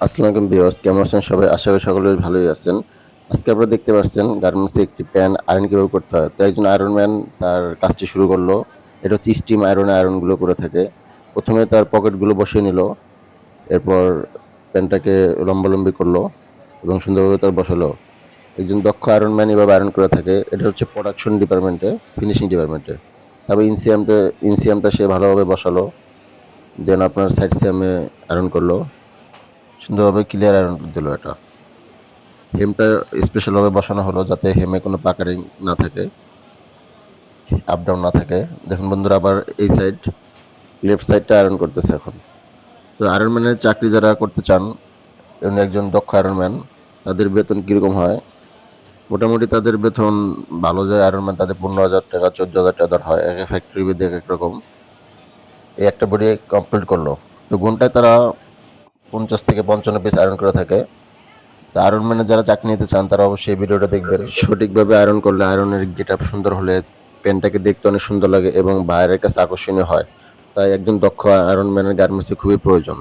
আসসালামু আলাইকুম ভিউয়ার্স, কেমন আছেন সবাই? আশা করি সকলে ভালোই আছেন। আজকে আপনারা দেখতে পাচ্ছেন গার্মেন্টসে একটি প্যান্ট আয়রন কীভাবে করতে হয়। তো একজন আয়রন ম্যান তার কাজটি শুরু করল। এটা হচ্ছে স্টিম আয়রনে আয়রনগুলো করে থাকে। প্রথমে তার পকেটগুলো বসিয়ে নিল। এরপর প্যান্টটাকে লম্বালম্বি করল এবং সুন্দরভাবে তার বসালো। একজন দক্ষ আয়রন ম্যান এভাবে আয়রন করে থাকে। এটা হচ্ছে প্রোডাকশন ডিপার্টমেন্টে ফিনিশিং ডিপার্টমেন্টে তারপর ইনসিয়ামটা ইনসিয়ামটা সে ভালোভাবে বসালো। দেন আপনার সাইড সিয়ামে আয়রন করল। সুন্দরভাবে ক্লিয়ার আয়রন করে দিল এটা। হেমটা স্পেশালভাবে বসানো হলো যাতে হেমে কোনো পাকারিং না থাকে আপ ডাউন না থাকে। দেখুন বন্ধুরা, আবার এই সাইড লেফট সাইডটা আয়রন করতেছে এখন। তো আয়রন ম্যানের চাকরি যারা করতে চান উনি একজন দক্ষ আয়রন ম্যান তাদের বেতন কীরকম হয়? মোটামুটি তাদের বেতন ভালো যায় আয়রন ম্যান তাদের পনেরো হাজার টাকা, চোদ্দ হাজার টাকা হয়, এক ফ্যাক্টরি বেঁধে এক এক রকম। এই একটা বডি কমপ্লিট করল। তো ঘন্টায় তারা পঞ্চাশ থেকে পঞ্চান্ন পিস আয়রন করে থাকে। তো আয়রন ম্যানে যারা চাকরি নিতে চান, তারা অবশ্যই ভিডিওটা দেখবেন। সঠিকভাবে আয়রন করলে আয়রনের গেট আপ সুন্দর হলে প্যান্টটাকে দেখতে অনেক সুন্দর লাগে এবং বাইরের কাছে আকর্ষণীয় হয়। তাই একজন দক্ষ আয়রন ম্যানের গার্মেন্টসে খুবই প্রয়োজন।